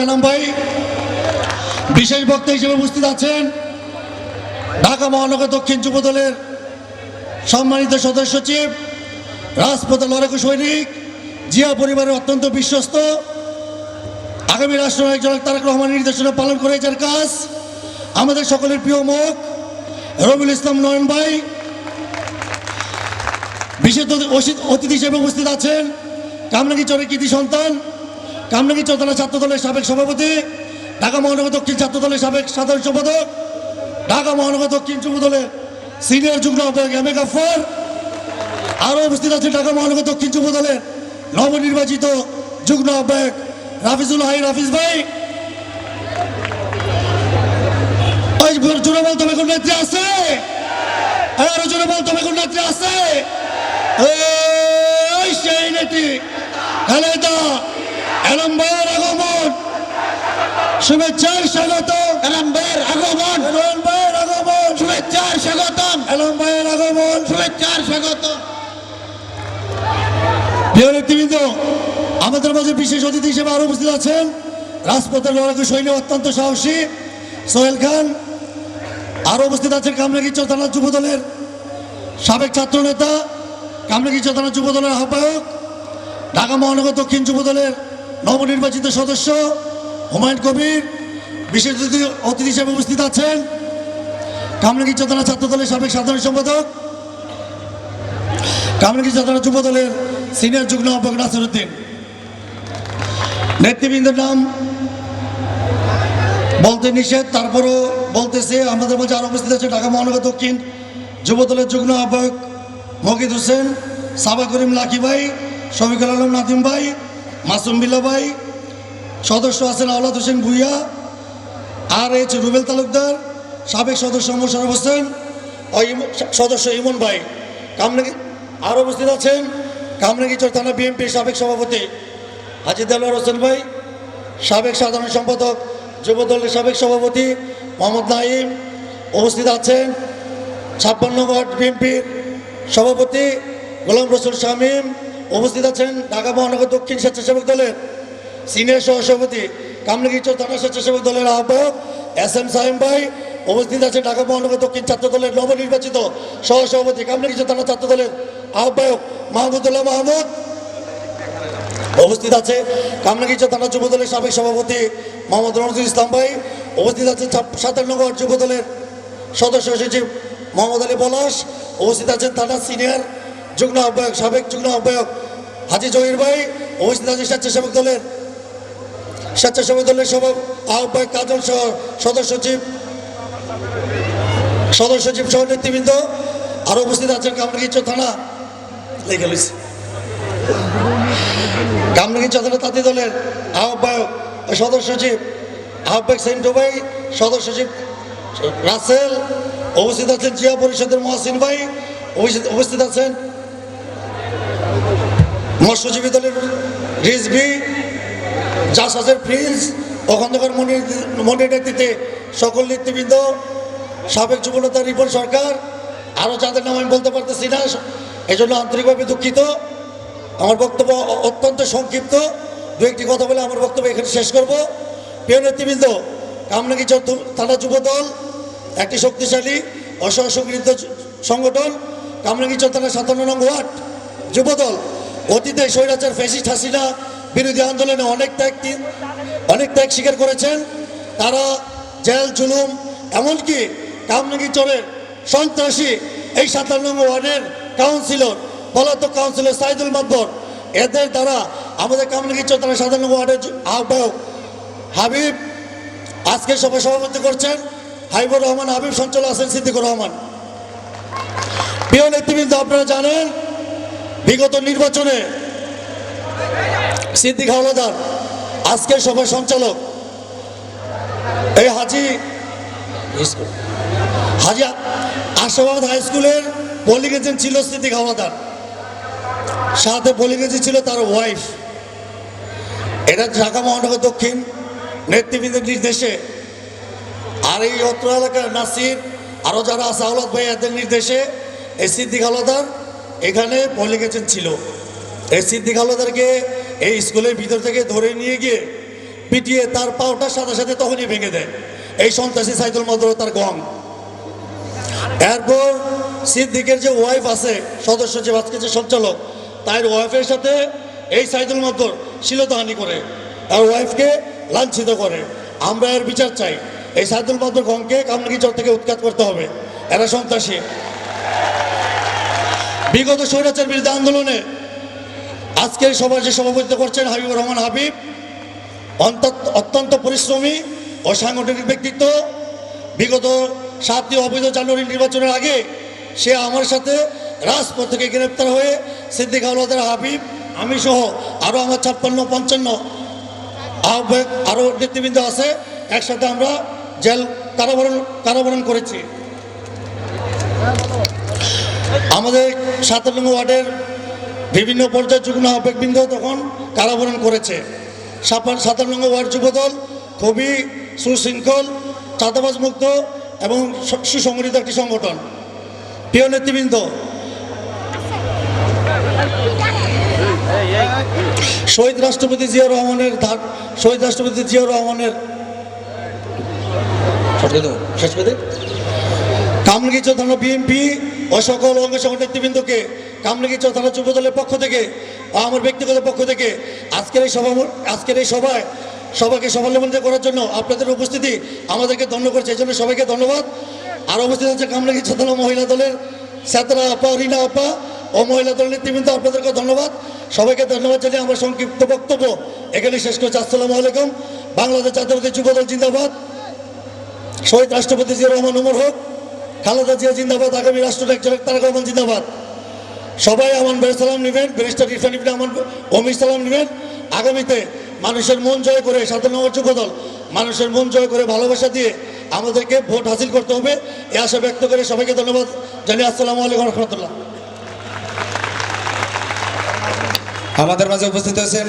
এনাম ভাই। বিশেষ বক্তা হিসেবে উপস্থিত আছেন ঢাকা মহানগর দক্ষিণ যুব দলের সম্মানিত সদস্য সচিব, রাজপথে লড়াকু সৈনিক, জিয়া পরিবারের অত্যন্ত বিশ্বস্ত, আগামী রাষ্ট্রনায়ক জনক তারেক রহমান নির্দেশনা পালন করে যার কাজ। আমাদের সকলের প্রিয় মুখ, রবিউল ইসলাম নয়ন ভাই। বিশেষ অতি- অতিথি হিসেবে উপস্থিত আছেন কামরাঙ্গি চরের কৃতি সন্তান কামরাঙ্গি চৌতলা ছাত্র দলের সাবেক সভাপতি, ঢাকা মহানগর দক্ষিণ ছাত্র দলের সাবেক সাধারণ সম্পাদক, ঢাকা মহানগর দক্ষিণ যুব দলের সিনিয়র যুগ্ম আহ্বায়ক এম এ গাফর আরও উপস্থিত আছেন ঢাকা মহানগর দক্ষিণ যুব দলের নবনির্বাচিত যুগ্ম আহ্বায়ক রাফিজুল হাই রাফিজ ভাই। জোরে বলতে কোন নেত্রী আছে? আরও জোরে বলতে কোন নেত্রী আছে? সেই নেত্রী, খালেদা এলম ভাইয়ের আগমন। শুভেচ্ছার স্বাগত এলম ভাইয়ের আগমন। ভাইয়ের আগমন। শুভেচ্ছার স্বাগতম। এলম ভাইয়ের আগমন। শুভেচ্ছার স্বাগতম। প্রিয় নেতৃবৃন্দ আমাদের মাঝে বিশেষ অতিথি হিসেবে আরও উপস্থিত আছেন। রাজপথের লড়াকু সৈন্য অত্যন্ত সাহসী সোহেল খান। আরও উপস্থিত আছেন কামরাগিচর থানা যুব দলের সাবেক ছাত্র নেতা কামরাগিচর থানা যুব দলের আহ্বায়ক ঢাকা মহানগর দক্ষিণ যুব দলের নবনির্বাচিত সদস্য হুমায়ুন কবির, বিশেষ অতিথি অতিথি হিসেবে উপস্থিত আছেন কামরাগিচর চেতনা ছাত্র দলের সাবেক সাধারণ সম্পাদক কামরাগিচর চেতনা যুব দলের সিনিয়র যুগ্ম আহ্বায়ক নাসিরুদ্দিন। নেতৃবৃন্দের নাম বলতে নিষেধ, তারপরও বলতেছে, আমাদের মাঝে আরও উপস্থিত আছে ঢাকা মহানগর দক্ষিণ যুব দলের যুগ্ম আহ্বায়ক মকিদ হোসেন সাবা করিম লাকি ভাই, শফিকুল আলম নাদিম ভাই মাসুম বিল্লা ভাই, সদস্য আছেন আওলাদ হোসেন ভুইয়া, আর এইচ রুবেল তালুকদার, সাবেক সদস্য মোশারফ হোসেন সদস্য ইমন ভাই। কামনাগি আরও উপস্থিত আছেন কামনাগিচর থানা বিএনপির সাবেক সভাপতি হাজি দেলোয়ার হোসেন ভাই, সাবেক সাধারণ সম্পাদক যুব দলের সাবেক সভাপতি মোহাম্মদ নাইম উপস্থিত আছেন। ছাপ্পান্ন ওয়ার্ড বিএনপির সভাপতি গোলাম রসুল শামীম উপস্থিত আছেন ঢাকা মহানগর দক্ষিণ স্বেচ্ছাসেবক দলের সিনিয়র সহসভাপতি কামরাঙ্গীচর থানা স্বেচ্ছাসেবক দলের আহ্বায়ক এস এম সাহেম ভাই। উপস্থিত আছেন ঢাকা মহানগর দক্ষিণ ছাত্র দলের নবনির্বাচিত সহসভাপতি কামরাঙ্গীচর থানা ছাত্র দলের আহ্বায়ক মাহমুদুল্লাহ মাহমুদ। উপস্থিত আছে কামরাঙ্গীচর থানা যুব দলের সাবেক সভাপতি মোহাম্মদ রনজুল ইসলাম ভাই। উপস্থিত আছেন সাতান্নগর যুব দলের সদস্য সচিব মোহাম্মদ আলী পলাশ। উপস্থিত আছেন থানা সিনিয়র যুগ্ম আহ্বায়ক, সাবেক যুগ্ম আহ্বায়ক হাজি জহির ভাই উপস্থিত আছেন স্বেচ্ছাসেবক দলের স্বেচ্ছাসেবক দলের সভা আহ্বায়ক কাজল সহ সদস্য সচিব সদস্য সচিব সহ নেতৃবৃন্দ আরও উপস্থিত আছেন কামরাঙ্গীচর থানা। লিখে লইছি। কামরাঙ্গী চন্দ্র তাঁতি দলের আহ্বায়ক সদস্য সচিব, আহ্বায়ক সেন্টু ভাই সদস্য সচিব রাসেল, উপস্থিত আছেন জিয়া পরিষদের মহাসিন ভাই উপস্থিত আছেন মৎস্যজীবী দলের রিজবি জাসাসের প্রিন্স ও খন্দকার মনির মনির নেতৃত্বে সকল নেতৃবৃন্দ, সাবেক যুবনেতা রিপন সরকার, আরও যাদের নাম আমি বলতে পারতেছি না, এজন্য আন্তরিকভাবে দুঃখিত। আমার বক্তব্য অত্যন্ত সংক্ষিপ্ত। দু একটি কথা বলে আমার বক্তব্য এখানে শেষ করব। প্রিয় নেতৃবৃন্দ কামনাগি চৌধু- থানা যুব দল, একটি শক্তিশালী অসহসংগৃহীত সংগঠন কামরাঙ্গীচর থানা সাতান্ন নং ওয়ার্ড, যুব দল। অতীতে স্বৈরাচার, ফ্যাসিস্ট, হাসিনা বিরোধী আন্দোলনে অনেক ত্যাগ অনেক ত্যাগ স্বীকার করেছেন। তারা জেল, জুলুম, এমনকি কামরাঙ্গীচরের সন্ত্রাসী এই সাতান্ন ওয়ার্ডের কাউন্সিলর, পলাতক কাউন্সিলর সাইদুল মাতবর এদের দ্বারা আমাদের কামরাঙ্গীচর থানা সাতান্ন নং ওয়ার্ডের আহ্বায়ক হাবিব আজকে সভায় সভাপতি করছেন হাবিবুর রহমান, হাবিব সঞ্চালক আছেন সিদ্দিকুর রহমান। প্রিয় নেতৃবৃন্দ, আপনারা জানেন বিগত নির্বাচনে সিদ্দিক হাওলাদার আজকের সভার সঞ্চালক, এই হাজি হাজি আশাবাদ হাই স্কুলের পোলিং এজেন্ট ছিল সিদ্দিক হাওলাদার। সাথে পোলিং এজেন্ট ছিল তার ওয়াইফ এটা ঢাকা মহানগর দক্ষিণ নেতৃবৃন্দের নির্দেশে। আর এই অত্র এলাকার নাসির আরও যারা আছে আওলাদ ভাই এদের নির্দেশে এই সিদ্দিক হাওলাদার এখানে পোলিং এজেন্ট ছিল, এই সিদ্দিক হাওলাদারকে এই স্কুলের ভিতর থেকে ধরে নিয়ে গিয়ে পিটিয়ে তার পাওটার সাথে সাথে তখনই ভেঙে দেয়। এই সন্ত্রাসী সাইদুল মদর তার গং। এরপর সিদ্দিকের যে ওয়াইফ আছে, সদস্য যে আজকে যে সঞ্চালক, তার ওয়াইফের সাথে এই সাইদুল মদর শিলতাহানি করে আর ওয়াইফকে লাঞ্ছিত করে। আমরা এর বিচার চাই। এই সাইদুল মদর গংকে কামনাগিচর থেকে উৎখাত করতে হবে। এরা সন্ত্রাসী। বিগত স্বৈরাচার বিরুদ্ধে আন্দোলনে আজকের সভায় যে সভাপতিত্ব করছেন হাবিবুর রহমান হাবিব অত্যন্ত পরিশ্রমী ও সাংগঠনিক ব্যক্তিত্ব। বিগত সাতটি অবৈধ জানুয়ারি নির্বাচনের আগে সে আমার সাথে রাজপথ থেকে গ্রেপ্তার হয়ে সিদ্দিক আওলাদের হাবিব, আমি সহ আরও আমার ছাপ্পান্ন, পঞ্চান্ন আহ্বায়ক আরও নেতৃবৃন্দ আছে, একসাথে আমরা জেল কারাবরণ কারাবরণ করেছি। আমাদের সাতান্ন ওয়ার্ডের বিভিন্ন পর্যায়ের যুগ্ম আহ্বায়কবৃন্দ তখন কারাবরণ করেছে। সাতান্ন ওয়ার্ড যুবদল খুবই সুশৃঙ্খল, চাঁদাবাজ মুক্ত এবং সুসংগঠিত একটি সংগঠন। প্রিয় নেতৃবৃন্দ, শহীদ রাষ্ট্রপতি জিয়া রহমানের ধার শহীদ রাষ্ট্রপতি জিয়া রহমানের শেষ করে দিই? কামলগিচর থানা বিএনপি ও সকল অঙ্গ সংগঠন নেতৃবৃন্দকে কামলগিচর থানা যুব দলের পক্ষ থেকে ও আমার ব্যক্তিগত পক্ষ থেকে আজকের এই সভা আজকের এই সভায় সবাইকে সফলমণ্ডিত করার জন্য আপনাদের উপস্থিতি আমাদেরকে ধন্য করছে। এই জন্য সবাইকে ধন্যবাদ। আর উপস্থিত হচ্ছে কামলগিচর থানা মহিলা দলের স্যাতরা আপা, রিনা আপা ও মহিলা দলের নেতৃবৃন্দ আপনাদেরকে ধন্যবাদ। সবাইকে ধন্যবাদ জানিয়ে আমার সংক্ষিপ্ত বক্তব্য এখানে শেষ করছি। আসসালামু আলাইকুম। বাংলাদেশ জাতীয়তাবাদী যুব দল জিন্দাবাদ। শহীদ রাষ্ট্রপতি জিয়া রহমান, উমর হোক। খালেদা জিয়া জিন্দাবাদ, আগামী রাষ্ট্রনায়ক জনক তারেক রহমান জিন্দাবাদ। সবাই আমান সালাম নেবেন, ব্যারিস্টার ইরফান ইবনে আমান অমির সালাম নেবেন। আগামীতে মানুষের মন জয় করে সাধারণ নম্বর যুবদল মানুষের মন জয় করে ভালোবাসা দিয়ে আমাদেরকে ভোট হাসিল করতে হবে, এ আশা ব্যক্ত করে সবাইকে ধন্যবাদ জানিয়ে আসসালামু আলাইকুম রহমতুল্লাহ। আমাদের মাঝে উপস্থিত হয়েছেন